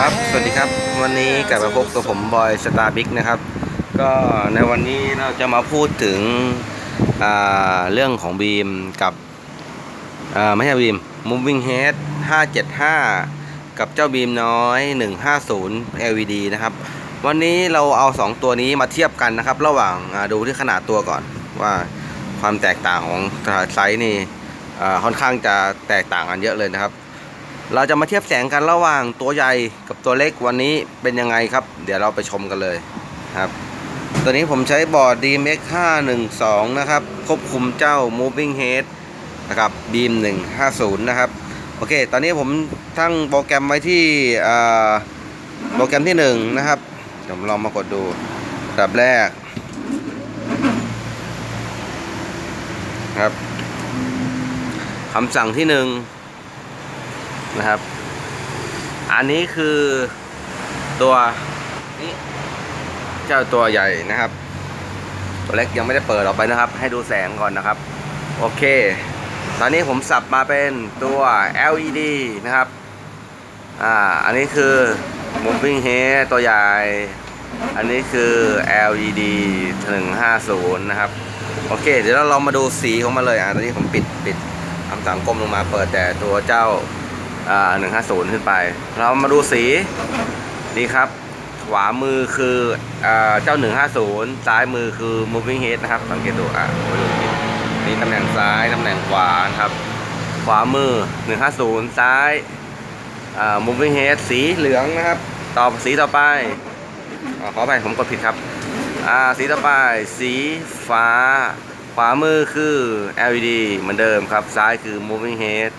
ครับ สวัสดีครับ วันนี้กลับมาพบกับผมบอยสตาร์บิ๊กนะครับ ก็ในวันนี้เราจะมาพูดถึงอ่าเรื่องของบีมกับอ่าไม่ใช่บีม moving head 575 กับเจ้าบีมน้อย 150 LED นะครับ วันนี้เราเอา 2 ตัวนี้มาเทียบกันนะครับ ระหว่างอ่าดูที่ขนาดตัวก่อนว่าความแตกต่างของไซส์นี่อ่าค่อนข้างจะแตกต่างกันเยอะเลยนะครับ เราจะมาเทียบแสงกันระหว่างตัวใหญ่กับตัวเล็กวันนี้เป็นยังไงครับ เดี๋ยวเราไปชมกันเลยครับ ตัวนี้ผมใช้บอร์ด DMX 512 นะครับ ควบคุมเจ้า Moving Head นะครับ Beam 150 นะครับ โอเค ตอนนี้ผมตั้งโปรแกรมไว้ที่โปรแกรมที่ 1 นะครับเดี๋ยวผมลองมากดดูอันดับแรกครับคำสั่งที่ 1 นะครับ อันนี้คือตัวนี้เจ้าตัวใหญ่นะครับ ตัวเล็กยังไม่ได้เปิดออกไปนะครับ ให้ดูแสงก่อนนะครับ โอเค ตอนนี้ผมสับมาเป็นตัว LED นะครับ อ่า อันนี้คือ moving head ตัวใหญ่ อันนี้คือ LED 150 นะครับ โอเค เดี๋ยวเราลองมาดูสีของมันเลย อ่าตอนนี้ผมปิดปิดคำสั่งก้มลงมาเปิดแต่ตัวเจ้า อ่า150ขึ้นไป เรามาดูสีนี่ครับ ขวามือคืออ่าเจ้า150ซ้ายมือคือ moving head นะครับ สังเกตดูอะมาดูนี่นี่ตำแหน่งซ้ายตำแหน่งขวานะครับ ขวามือ150ซ้ายอ่า moving head สีเหลืองนะครับ ต่อสีต่อไปอขอไปผมกดผิดครับอ่าสีต่อไป สีฟ้า ขวามือคือ LED เหมือนเดิมครับ ซ้ายคือ moving head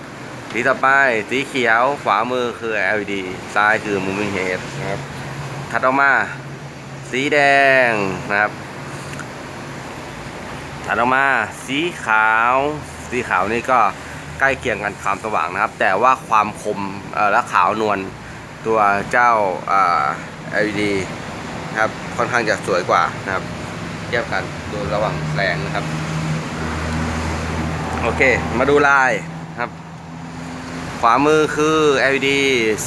สีต่อไปสีเขียวขวามือคือ LED ซ้ายคือ moving head นะครับถัดออกมา สีแดงนะครับถัดออกมาสีขาว สีขาวนี่ก็ใกล้เคียงกันความสว่างนะครับ แต่ว่าความคมและขาวนวลตัวเจ้าา LED นะครับค่อนข้างจะสวยกว่านะครับ เทียบกันดูระหว่างแสงนะครับ โอเค มาดูลายครับ ขวามือคือ LED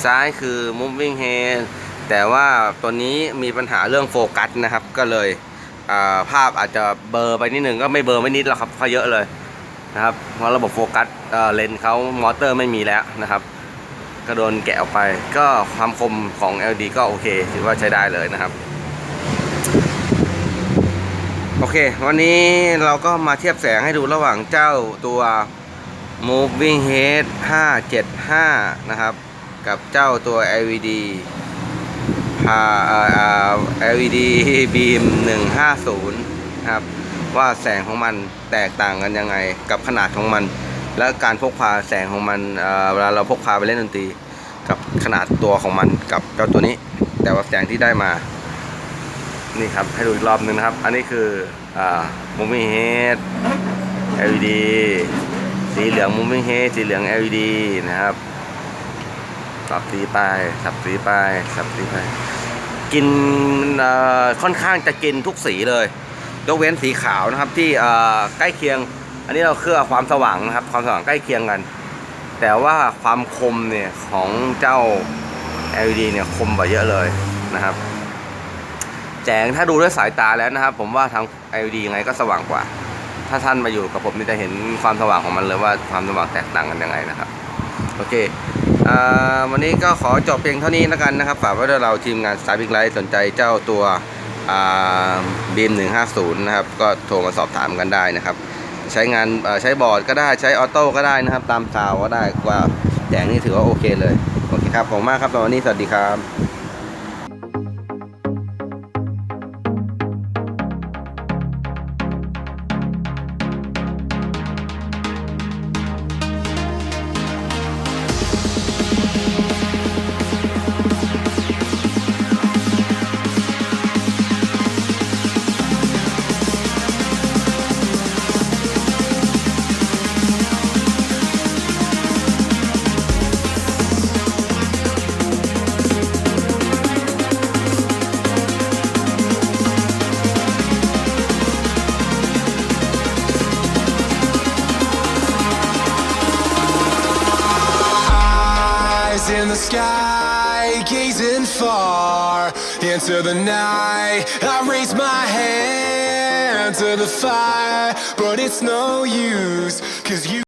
ซ้ายคือ moving hand แต่ว่าตัวนี้มีปัญหาเรื่องโฟกัสนะครับ ก็เลยาภาพอาจจะเบลอร์ไปนิดนึงก็ไม่เบลอร์ไม่นิดหรอกครับเขาเยอะเลยนะครับเพราะระบบโฟกัสเเลนส์เขามอเตอร์ไม่มีแล้วนะครับ ก็โดนแกะออกไป ก็ความคมของ LED ก็โอเคถือว่าใช้ได้เลยนะครับ โอเค วันนี้เราก็มาเทียบแสงให้ดูระหว่างเจ้าตัว moving head 575 นะครับ กับเจ้าตัว LED พา LED beam 150 นะครับ ว่าแสงของมันแตกต่างกันยังไงกับขนาดของมัน และการพกพาแสงของมันเวลาเราพกพาไปเล่นดนตรี กับขนาดตัวของมันกับเจ้าตัวนี้ แต่ว่าแสงที่ได้มา นี่ครับ ให้ดูอีกรอบหนึงนะครับ อันนี้คืออ moving head LED สีเหลือง moving head สีเหลือง LED นะครับสับสีไปสับสีไปสับสีไปกินค่อนข้างจะกินทุกสีเลยยกเว้นสีขาวนะครับที่ใกล้เคียง อันนี้เราเคลือความสว่างนะครับ ความสว่างใกล้เคียงกัน แต่ว่าความคมเนี่ยของเจ้า LED เนี่ยคมกว่าเยอะเลยนะครับแสงถ้าดูด้วยสายตาแล้วนะครับ ผมว่าทาง LED ยังไงก็สว่างกว่า ถ้าท่านมาอยู่กับผมนี่จะเห็นความสว่างของมันเลยว่าความสว่างแตกต่างกันยังไงนะครับ โอเควันนี้ก็ขอจบเพียงเท่านี้แล้วกันนะครับ ฝากไว้ด้วยเราทีมงานสายบิ๊กไลท์สนใจเจ้าตัวบีม150นย์นะครับ ก็โทรมาสอบถามกันได้นะครับ ใช้งานใช้บอร์ดก็ได้ใช้ออโต้ก็ได้นะครับ ตามซาวก็ได้ว่าแสงนี่ถือว่าโอเคเลย โอเคครับผมมากครับตอนนี้สวัสดีครับ the sky, gazing far into the night. I raise my hand to the fire, but it's no use, cause you.